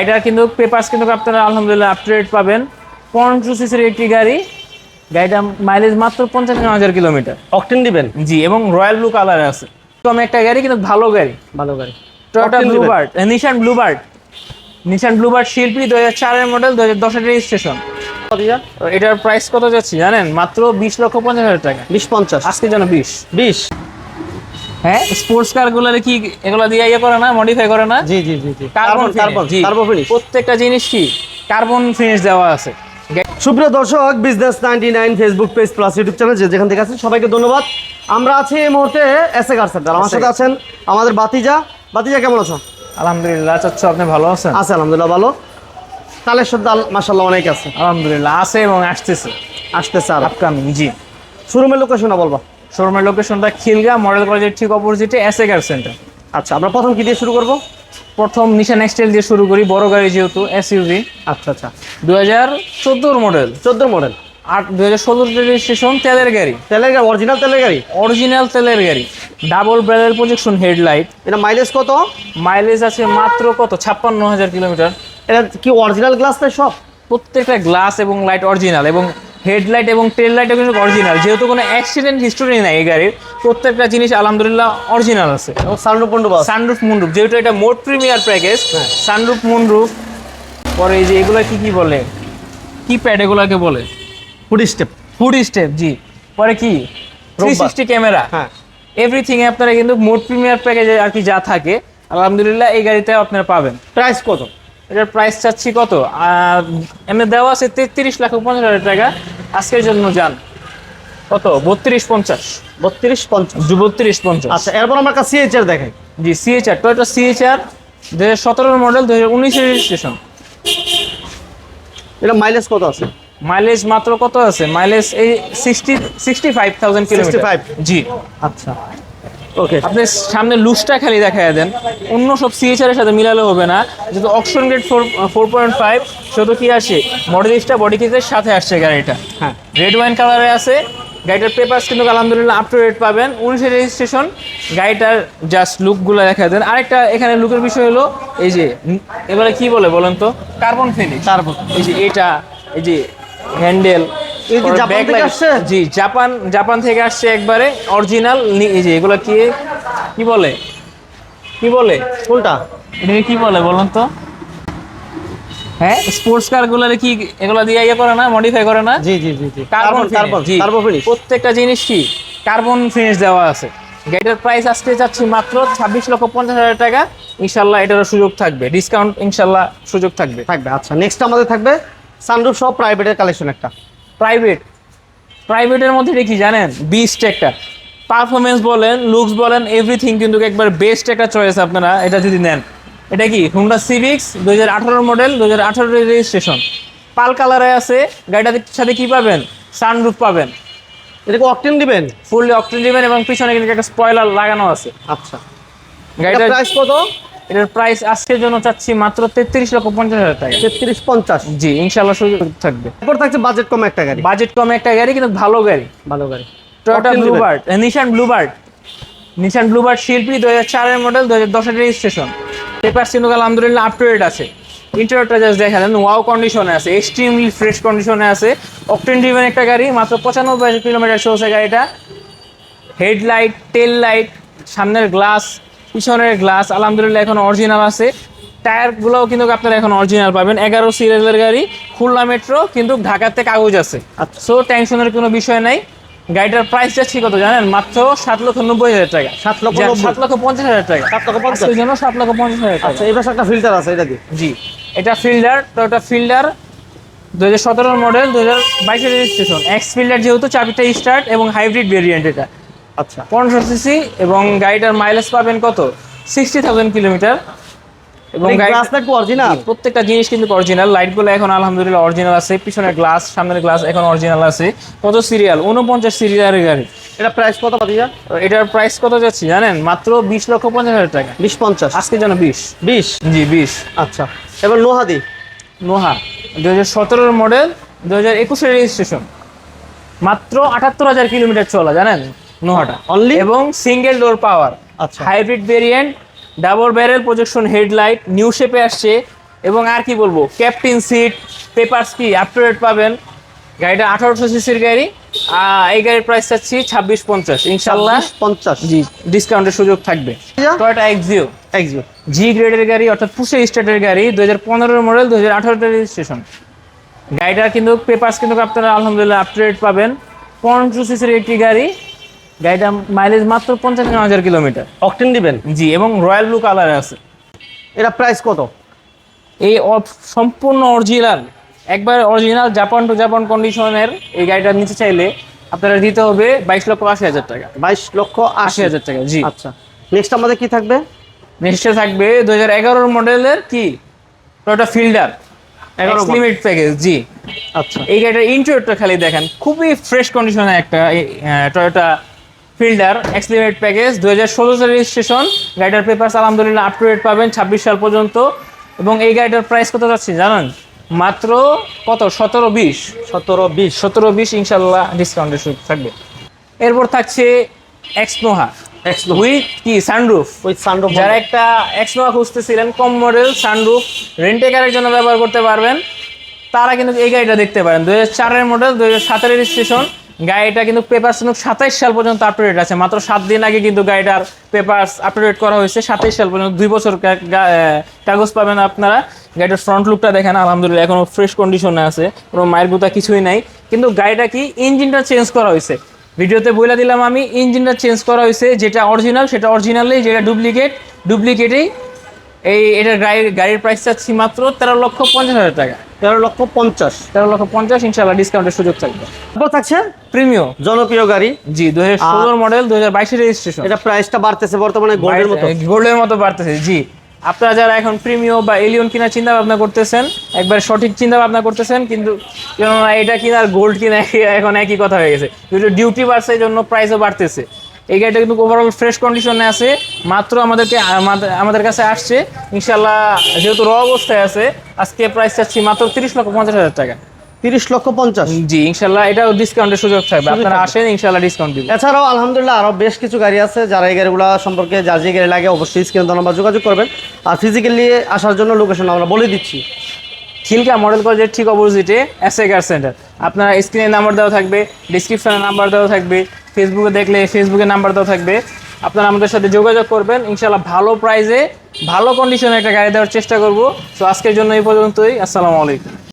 গাড়িটার কিন্তু পেপারস কিন্তু আপনারা আলহামদুলিল্লাহ আপ টু ডেট পাবেন। পনেরোশো সিসির একটি গাড়ি। গাড়িটা মাইলেজ মাত্র পঞ্চাশ হাজার কিলোমিটার। অকটেন দিবেন? জি এবং রয়্যাল ব্লু কালার আছে। কম একটা গাড়ি কিন্তু ভালো গাড়ি। ভালো গাড়ি। Toyota? Bluebird Nissan Bluebird Nissan Bluebird শিল্পী দু হাজার চারের মডেল দু হাজার দশের রেজিস্ট্রেশন এটার প্রাইস কত যাচ্ছে জানেন? মাত্র বিশ লক্ষ পঞ্চাশ হাজার টাকা। বিশ পঞ্চাশ। আজকে যেন বিশ। বিশ? হ্যাঁ? স্পোর্টস কারগুলো কি এগুলো দিয়ে ইয়ে করে না? মডিফাই করে না? জি জি জি কার্বন কার্বন ফিনিশ প্রত্যেকটা জিনিস কি কার্বন ফিনিশ দেওয়া আছে। সুপ্রিয় দর্শক business ninety nine Facebook page plus YouTube channel যে যেখান থেকে আছেন সবাইকে ধন্যবাদ। আমরা আছি এই মুহূর্তে এস এ কার সেন্টার আমার সাথে আছেন আমাদের বাতিজা। বাতিজা কেমন আছো? আলহামদুলিল্লাহ চাচ্ছ আপনি ভালো আছেন? আছে আলহামদুলিল্লাহ ভালো। কালেকশন দাল মাসাল্লাহ অনেক আছে। আলহামদুলিল্লাহ আছে এবং আসতেছে। আসতেছে আর। আপকামিং জি। শোরুমের লোকেশনটা বলবা। শোরুমের লোকেশনটা খিলগা মডেল কলেজের ঠিক অপোজিটে এসএ কার সেন্টার আচ্ছা আমরা প্রথম কি দিয়ে শুরু করব? প্রথম নিশান এক্সটেল দিয়ে শুরু করি বড় গাড়ি যেহেতু এসইউভি আচ্ছা আচ্ছা। দু হাজার চোদ্দোর মডেল চোদ্দ মডেল আট দু হাজার ষোলোর রেজিস্ট্রেশন তেলের গাড়ি। তেলের গাড়ি অরিজিনাল তেলের গাড়ি? অরিজিনাল তেলের গাড়ি। ডাবল ব্রেলের প্রজেকশন হেডলাইট এটা মাইলেজ কত? মাইলেজ আছে মাত্র কত? ছাপ্পান্ন হাজার কিলোমিটার। এটা কি অরিজিনাল গ্লাস তাই সব? প্রত্যেকটা গ্লাস এবং লাইট অরিজিনাল এবং হেডলাইট এবং টেল লাইটও কিন্তু অরিজিনাল যেহেতু কোনো অ্যাক্সিডেন্ট হিস্টোরি নাই এই গাড়ির প্রত্যেকটা জিনিস আলহামদুলিল্লাহ অরিজিনাল আছে। এবং সাউন্ড পন্ড সানরুফ মুনরুফ যেহেতু এটা মোট প্রিমিয়ার প্যাকেজ সানরুফ মুনরুফ পরে এই যে এগুলো কি কি বলে? কি প্যাড এগুলোকে বলে। ফুড স্টেপ ফুড স্টেপ জি। পরে কি? থ্রি সিক্সটি ক্যামেরা হ্যাঁ। এভরিথিং এ আপনারা কিন্তু মোট প্রিমিয়ার প্যাকেজে আর কি যা থাকে আলহামদুলিল্লাহ এই গাড়িতে আপনারা পাবেন। প্রাইস কত? এটার প্রাইস চাচ্ছি কত? এমনি দেওয়া আছে তেত্রিশ লাখ পঞ্চাশ হাজার টাকা। আজকের জন্য যান। কত? বত্রিশ পঞ্চাশ। বত্রিশ পঞ্চাশ। বত্রিশ পঞ্চাশ। আচ্ছা এরপর আমার কাছে সিএইচআর দেখাই। জি সিএচআর টয়টা সিএচআর দু হাজার সতেরোর মডেল দু হাজার উনিশের রেজিস্ট্রেশন এটা মাইলেজ কত আছে? মাইলেজ মাত্র কত আছে? মাইলেজ এই sixty sixty five thousand kilometre 65 জি। আচ্ছা। ওকে আপনি সামনে লুজটা খালি দেখায় দেন। অন্য সব সিএচআর এর সাথে মিলালে হবে না। যেহেতু option grade four four point five শুধু কি আসে? মডেলিস্টটা বডি কিটের সাথে আসছে গাড়িটা। হ্যাঁ। রেড ওয়াইন কালারে আছে। গাড়িটার পেপারস কিন্তু আলহামদুলিল্লাহ আপ টু ডেট পাবেন। উনিশের রেজিস্ট্রেশন গাড়িটার জাস্ট লুকগুলো দেখা দেন। আরেকটা এখানে লুকের বিষয় হলো এই যে এবারে কি বলে বলেন তো? কার্বন ফিনিশ তারপর এই যে এটা এই যে হ্যান্ডেল এই কি জাপান থেকে আসছে? জি জাপান জাপান থেকে আসছে একবারে অরিজিনাল এই যে এগুলো কি কি বলে? কি বলে? কোনটা? এটাকে কি বলে বলুন তো? হ্যাঁ স্পোর্টস কারগুলো কি এগুলো দিয়ে ইয়ে করে না মডিফাই করে না? জি জি জি জি। কার্বন কার্বন জি। কার্বন ফিনিশ প্রত্যেকটা জিনিস কি? কার্বন ফিনিশ দেওয়া আছে। গাড়িটার প্রাইস আজকে যাচ্ছি মাত্র ছাব্বিশ লক্ষ পঞ্চাশ হাজার টাকা। ইনশাল্লাহ এটারও সুযোগ থাকবে। ডিসকাউন্ট ইনশাল্লাহ সুযোগ থাকবে। থাকবে আচ্ছা। নেক্সট আমাদের থাকবে সানরুফ সহ প্রাইভেটের কালেকশন একটা। প্রাইভেট প্রাইভেটের মধ্যে এটা কি জানেন? বিস্ট একটা। পারফরমেন্স বলেন লুকস বলেন এভরিথিং কিন্তু একবার বেস্ট একটা চয়েস আপনারা এটা যদি নেন। এটা কি? হুন্ডা সিভিক্স দু হাজার আঠারো মডেল দু হাজার আঠারো রেজিস্ট্রেশন পাল কালারে আছে গাড়িটার সাথে কি পাবেন? সানরুফ পাবেন। এটা কি অকটেন দিবেন? ফুললি অক্টেন দিবেন এবং পিছনে কিন্তু একটা স্পয়লার লাগানো আছে। আচ্ছা। গাড়িটার প্রাইস কত? এটার প্রাইস আজকের জন্য চাচ্ছি মাত্র তেত্রিশ লক্ষ পঞ্চাশ হাজার টাকা। তেত্রিশ পঞ্চাশ। জি ইনশাল্লাহ সুযোগ থাকবে। এরপর থাকছে বাজেট কম একটা গাড়ি। বাজেট কম একটা গাড়ি কিন্তু ভালো গাড়ি। ভালো গাড়ি। Toyota Bluebird Nissan Bluebird Nissan Bluebird শিল্পী দু হাজার চারের মডেল দু হাজার দশের রেজিস্ট্রেশন পেপার কিন্তু আলহামদুলিল্লাহ আপ টু ডেট আছে। ইন্টারিয়রটা জাস্ট দেখা দেন ওয়াও কন্ডিশনে আছে এক্সট্রিমলি ফ্রেশ কন্ডিশনে আছে। অকটেন ড্রিভেন একটা গাড়ি মাত্র পঁচানব্বই কিলোমিটার চলছে গাড়িটা। হেডলাইট টেল লাইট সামনের গ্লাস পিছনের গ্লাস আলহামদুলিল্লাহ এখন অরিজিনাল আছে। টায়ারগুলোও কিন্তু আপনারা এখন অরিজিনাল পাবেন। এগারো সিরিয়ালের গাড়ি খুলনা মেট্রো কিন্তু ঢাকাতে কাগজ আছে। আচ্ছা। সো টেনশনের কোনো বিষয় নাই। গাড়িটার প্রাইস যাচ্ছে কত জানেন? মাত্র সাত লক্ষ নব্বই হাজার টাকা। সাত লক্ষ সাত লক্ষ পঞ্চাশ হাজার টাকা। সাত লক্ষ পঞ্চাশ? জন্য সাত লক্ষ পঞ্চাশ হাজার টাকা। আচ্ছা এই পাশে একটা ফিল্টার আছে এটা জি। এটা ফিল্ডার টয়োটা ফিল্ডার দু হাজার সতেরোর মডেল দু হাজার বাইশের রেজিস্ট্রেশন এক্স ফিল্ডার যেহেতু চাবিটা স্টার্ট এবং হাইব্রিড ভেরিয়েন্ট এটা। আচ্ছা। পনেরোশো সিসি এবং গাড়িটার মাইলেজ পাবেন কত? সিক্সটি থাউজেন্ড কিলোমিটার এবং অরিজিনাল প্রত্যেকটা জিনিস কিন্তু অরিজিনাল লাইটগুলো এখন আলহামদুলিল্লাহ অরিজিনাল আছে। পিছনের গ্লাস সামনের গ্লাস এখন অরিজিনাল আছে। কত সিরিয়াল উনপঞ্চাশ সিরিয়ালের গাড়ি। এটা প্রাইস কত পাতিয়া এটার প্রাইস কত যাচ্ছে জানেন? মাত্র বিশ লক্ষ পঞ্চাশ হাজার টাকা। বিশ পঞ্চাশ। আজকে যেন বিশ। বিশ? জি বিশ। আচ্ছা। এবার নোহাদি নোহা দু হাজার সতেরোর মডেল দু হাজার একুশের রেজিস্ট্রেশন মাত্র আটাত্তর হাজার কিলোমিটার চলা জানেন? নোহাটা Only? এবং সিঙ্গেল ডোর পাওয়ার আচ্ছা। Hybrid variant double barrel projection headlight new শেপে আসছে। এবং আর কি বলব ক্যাপ্টেন সিট পেপারস কি আপ টু ডেট পাবেন। গাড়িটা আঠারোশো সিসির গাড়ি। এই গাড়ির প্রাইস চাচ্ছি ছাব্বিশ পঞ্চাশ। ইনশাল্লাহ পঞ্চাশ। জি ডিসকাউন্টের সুযোগ থাকবে। টয়টা এক্সিও এক্সিও জি গ্রেডের গাড়ি অর্থাৎ পুষে স্টার্টের গাড়ি দু হাজার পনেরোর মডেল দু হাজার আঠারোতে রেজিস্ট্রেশন গাড়িটার কিন্তু পেপার্স কিন্তু আপনারা আলহামদুলিল্লাহ আপ টু ডেট পাবেন। পনেরো সিসির একটি গাড়ি গাড়িটা মাইলেজ মাত্র পঞ্চান্ন হাজার কিলোমিটার অকটেন দিবেন? জি এবং রয়্যাল ব্লু কালার আছে। এটা প্রাইস কত? এই সম্পূর্ণ অরিজিনাল একবার অরিজিনাল জাপান টু জাপান কন্ডিশনের এই গাড়িটা নিতে চাইলে আপনারা দিতে হবে বাইশ লক্ষ আশি হাজার টাকা। বাইশ লক্ষ আশি হাজার টাকা জি। আচ্ছা। নেক্সট আমাদের কি থাকবে? নেক্সটে থাকবে দু হাজার এগারোর মডেলের কি? Toyota Fielder 11 model। Limit package জি। আচ্ছা। এই গাড়িটার ইন্টেরিয়রটা খালি দেখেন খুবই ফ্রেশ কন্ডিশনে একটা টয়োটা ফিল্ডার এক্সলিমেট প্যাকেজ দু হাজার ষোলো সালের রেজিস্ট্রেশন গাড়িটার পেপারস আলহামদুলিল্লাহ আপ টু ডেট পাবেন ছাব্বিশ সাল পর্যন্ত। এবং এই গাড়িটার প্রাইস কত যাচ্ছে জানেন? মাত্র কত? সতেরো বিশ। সতেরো বিশ। সতেরো বিশ ইনশাল্লাহ ডিসকাউন্টের সুযোগ থাকবে। এরপর থাকছে এক্সনোহা উইথ কি? সানরুফ উইথ সানরুফ যারা একটা এক্সনোয়া খুঁজতেছিলেন কম মডেল সানরুফ রেন্টেকারের জন্য ব্যবহার করতে পারবেন। তারা কিন্তু এই গাড়িটা দেখতে পারেন। দু হাজার চারের মডেল দু হাজার সাতের রেজিস্ট্রেশন গাড়িটা কিন্তু পেপার সাতাইশ সাল পর্যন্ত আপ টু ডেট আছে। মাত্র সাত দিন আগে কিন্তু গাড়িটার পেপারস আপ টু ডেট করা হয়েছে। সাতাইশ সাল পর্যন্ত দুই বছর কাগজ পাবেন আপনারা। গাড়িটার ফ্রন্ট লুকটা দেখেন, আলহামদুলিল্লাহ, এখনও ফ্রেশ কন্ডিশনে আছে। কোনো মায়ের গুতা কিছুই নাই। কিন্তু গাড়িটা কি ইঞ্জিনটা চেঞ্জ করা হয়েছে? ভিডিওতে বলে দিলাম আমি ইঞ্জিনটা চেঞ্জ করা হয়েছে। যেটা অরিজিনাল সেটা অরিজিনালেই যেটা ডুপ্লিকেট ডুপ্লিকেটেই এই এটার গাড়ির গাড়ির প্রাইস চাচ্ছি মাত্র তেরো লক্ষ পঞ্চাশ হাজার টাকা। তেরো লক্ষ পঞ্চাশ। তেরো লক্ষ পঞ্চাশ ইনশাল্লাহ ডিসকাউন্টের সুযোগ থাকবে। তারপর থাকছে? প্রিমিয়ম। জনপ্রিয় গাড়ি। জি দু হাজার মডেল দু হাজার রেজিস্ট্রেশন এটা প্রাইসটা বাড়তেছে বর্তমানে গোল্ডের মতো। গোল্ডের মতো বাড়তেছে জি। আপনারা যারা এখন প্রিমিয়ম বা এলিয়ন কেনার চিন্তা ভাবনা করতেছেন একবার সঠিক চিন্তা ভাবনা করতেছেন কিন্তু কেননা এটা কিনা আর গোল্ড কিনা এখন একই কথা হয়ে গেছে। ডিউটি বাড়ছে এই জন্য প্রাইসও বাড়তেছে। এই গাড়িটা কিন্তু ওভারঅল ফ্রেশ কন্ডিশনে আছে। মাত্র আমাদেরকে আমাদের- কাছে আসছে। ইনশাল্লাহ যেহেতু র অবস্থায় আছে আজকে প্রাইস চাচ্ছি মাত্র তিরিশ লক্ষ পঞ্চাশ হাজার টাকা। তিরিশ লক্ষ পঞ্চাশ? জি ইনশাল্লাহ এটাও ডিসকাউন্টের সুযোগ থাকবে। আপনারা আসেন ইনশাল্লাহ ডিসকাউন্ট দিবেন এছাড়াও আলহামদুলিল্লাহ আরও বেশ কিছু গাড়ি আছে। যারা এই গাড়িগুলো সম্পর্কে যার যে গাড়ি লাগে অবশ্যই স্ক্রিন নাম্বার যোগাযোগ করবেন। আর ফিজিক্যালি আসার জন্য লোকেশন আমরা বলে দিচ্ছি। খিলকা মডেল কলেজের ঠিক অপোজিটে এসএ কার সেন্টার আপনার স্ক্রিনে নাম্বার দেওয়া থাকবে ডিসক্রিপশনে নাম্বার দেওয়া থাকবে। ফেসবুকে দেখলে ফেসবুকে নাম্বার দেওয়া থাকবে। আপনারা আমাদের সাথে যোগাযোগ করবেন। ইনশাল্লাহ ভালো প্রাইজে ভালো কন্ডিশনে একটা গাড়ি দেওয়ার চেষ্টা করব। তো আজকের জন্য এই পর্যন্তই। আসসালামু আলাইকুম।